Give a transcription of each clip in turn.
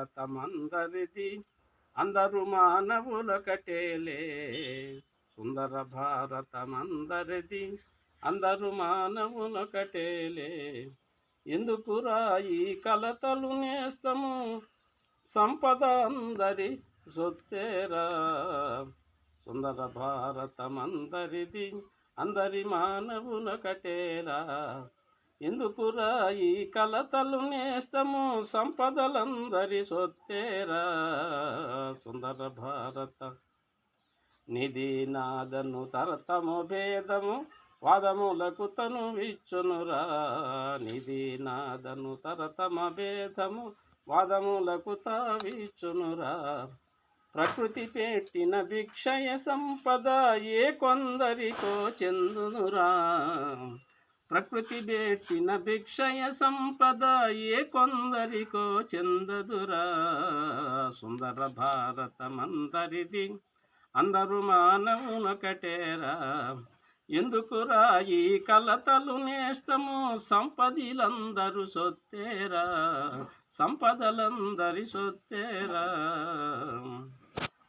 భారతమందరిది అందరు మానవుల కటేలే సుందర భారతమందరిది అందరు మానవుల కటేలే ఎందుకురా ఈ కలతలు నేస్తము? సంపద అందరి సొత్తేరా. సుందర భారతమందరిది అందరి మానవుల కటేరా ఎందుకురా ఈ కలతలు నేస్తము? సంపదలందరి సొత్తేరా? సుందర భారత నిధి నాదను తరతము భేదము వాదములకు తను విచ్చునురా నిధి నాదను తరతమ భేదము వాదములకు తావిచ్చునురా ప్రకృతి పెట్టిన భిక్షయ సంపద ఏ కొందరికో చెందునురా. ప్రకృతి పెట్టిన భిక్షయ సంపద ఏ కొందరికో చెందదురా. సుందర భారతమందరిది అందరూ మానవునొకటేరా ఎందుకురా ఈ కలతలు నేస్తము? సంపదలందరూ సొత్తేరా. సంపదలందరి సొత్తేరా.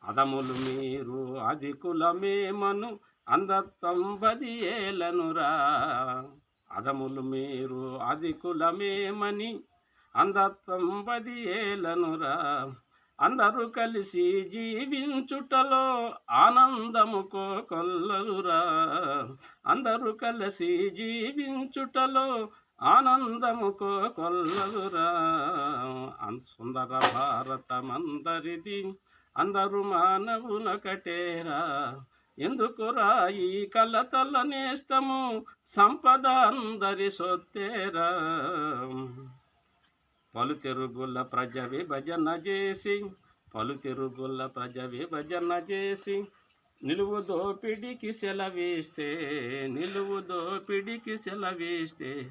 అదములు మీరు అధికులమేమను? అందత్వం బది ఏలనురా అదములు మీరు అధికులమేమని అంధత్వం పది ఏలనురా అందరూ కలిసి జీవించుటలో ఆనందముకో కొల్లలురా అందరూ కలిసి జీవించుటలో ఆనందముకో కొల్లలురా సుందర భారతమందరిది అందరూ మానవునకటేరా. ఎందుకురా ఈ కలతల నేస్తము? సంపద అందరి సొత్తేరా. పలు తిరుగుల ప్రజ విభజన చేసి పలు తిరుగుల ప్రజ విభజన చేసి నిలువు దోపిడికి సెలవిస్తే నిలువు దోపిడికి సెలవిస్తే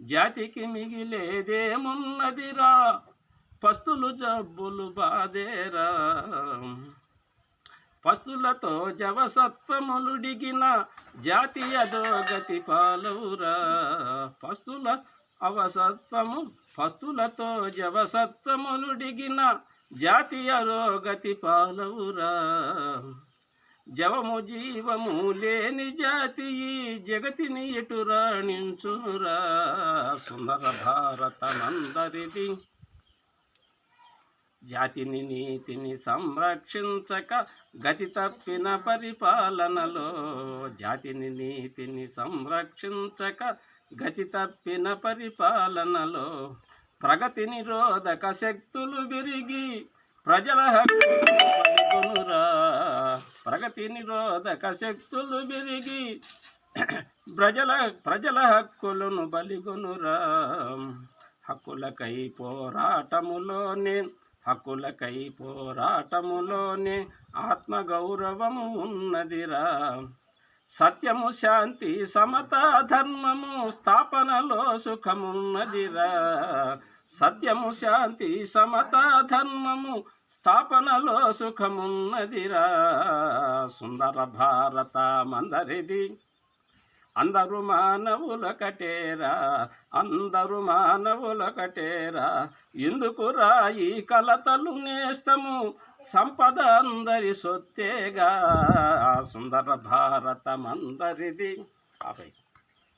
జాతికి మిగిలేదేమున్నదిరా? పస్తులు జబ్బులు బాదేరా పస్తులతో జవసత్వములుడిగిన జాతీయ దోగతి పాలవురా. పస్తుల అవసత్వము పస్తులతో జవసత్వములుడిగిన జాతీయ రోగతి పాలవురా. జవము జీవము లేని జాతి జగతిని ఎటు రాణించురా సుందర భారతమందరిది జాతిని నీతిని సంరక్షించక గతి తప్పిన పరిపాలనలో జాతిని నీతిని సంరక్షించక గతి తప్పిన పరిపాలనలో ప్రగతి నిరోధక శక్తులు విరిగి ప్రజల హక్కులు ప్రగతి నిరోధక శక్తులు విరిగి ప్రజల ప్రజల హక్కులను బలిగొనురా. హక్కులకై పోరాటములోనే హక్కులకై పోరాటములోనే ఆత్మగౌరవము ఉన్నదిరా. సత్యము శాంతి సమత ధర్మము స్థాపనలో సుఖమున్నదిరా. సత్యము శాంతి సమత ధర్మము స్థాపనలో సుఖమున్నదిరా. సుందర భారత మందరిది అందరు మానవుల కటేరా అందరు మానవుల కటేరా. ఎందుకురా ఈ కలతలు నేస్తము? సంపద అందరి సొత్తేగా. సుందర భారతమందరిది. అభయ్